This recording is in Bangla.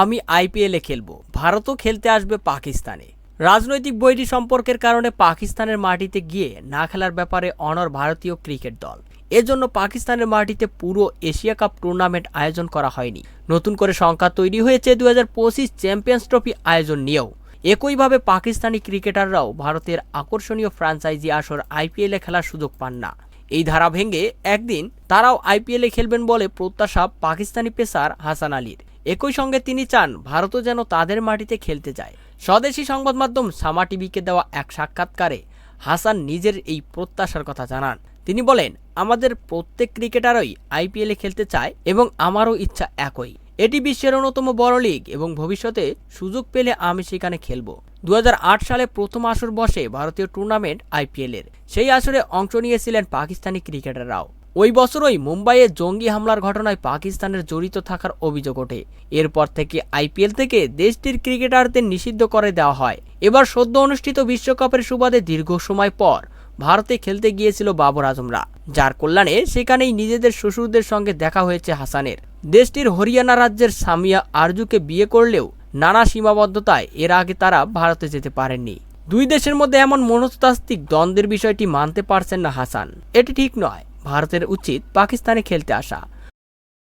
আমি আইপিএলে খেলব। ভারতও খেলতে আসবে পাকিস্তানে। রাজনৈতিক বৈরী সম্পর্কের কারণে পাকিস্তানের মাটিতে গিয়ে না খেলার ব্যাপারে অনর ভারতীয় ক্রিকেট দল। এজন্য পাকিস্তানের মাটিতে পুরো এশিয়া কাপ টুর্নামেন্ট আয়োজন করা হয়নি। নতুন করে সংখ্যা তৈরি হয়েছে দু হাজার পঁচিশ চ্যাম্পিয়ন্স ট্রফি আয়োজন নিয়েও। একইভাবে পাকিস্তানি ক্রিকেটাররাও ভারতের আকর্ষণীয় ফ্রাঞ্চাইজি আসর আইপিএলে খেলার সুযোগ পান না। এই ধারা ভেঙে একদিন তারাও আইপিএলে খেলবেন বলে প্রত্যাশা পাকিস্তানি পেসার হাসান আলীর। একই সঙ্গে তিনি চান ভারতও যেন তাদের মাটিতে খেলতে যায়। স্বদেশি সংবাদ মাধ্যম সামা টিভিকে দেওয়া এক সাক্ষাৎকারে হাসান নিজের এই প্রত্যাশার কথা জানান। তিনি বলেন, আমাদের প্রত্যেক ক্রিকেটারই আইপিএলে খেলতে চায় এবং আমারও ইচ্ছা একই। এটি বিশ্বের অন্যতম বড় লিগ এবং ভবিষ্যতে সুযোগ পেলে আমি সেখানে খেলব। দু সালে প্রথম আসর বসে ভারতীয় টুর্নামেন্ট আইপিএলের সেই আসরে অংশ নিয়েছিলেন পাকিস্তানি ক্রিকেটাররাও। ওই বছরই মুম্বাইয়ে জঙ্গি হামলার ঘটনায় পাকিস্তানের জড়িত থাকার অভিযোগ ওঠে। এরপর থেকে আইপিএল থেকে দেশটির ক্রিকেটারদের নিষিদ্ধ করে দেওয়া হয়। এবার সদ্য অনুষ্ঠিত বিশ্বকাপের সুবাদে দীর্ঘ সময় পর ভারতে খেলতে গিয়েছিল বাবর আজমরা। যার কল্যাণে সেখানেই নিজেদের শ্বশুরদের সঙ্গে দেখা হয়েছে হাসানের। দেশটির হরিয়ানা রাজ্যের সামিয়া আরজুকে বিয়ে করলেও নানা সীমাবদ্ধতায় এর আগে তারা ভারতে যেতে পারেননি। দুই দেশের মধ্যে এমন মনস্তাত্ত্বিক দ্বন্দ্বের বিষয়টি মানতে পারছেন না হাসান। এটি ঠিক নয়। ভারতের উচিত পাকিস্তানে খেলতে আসা।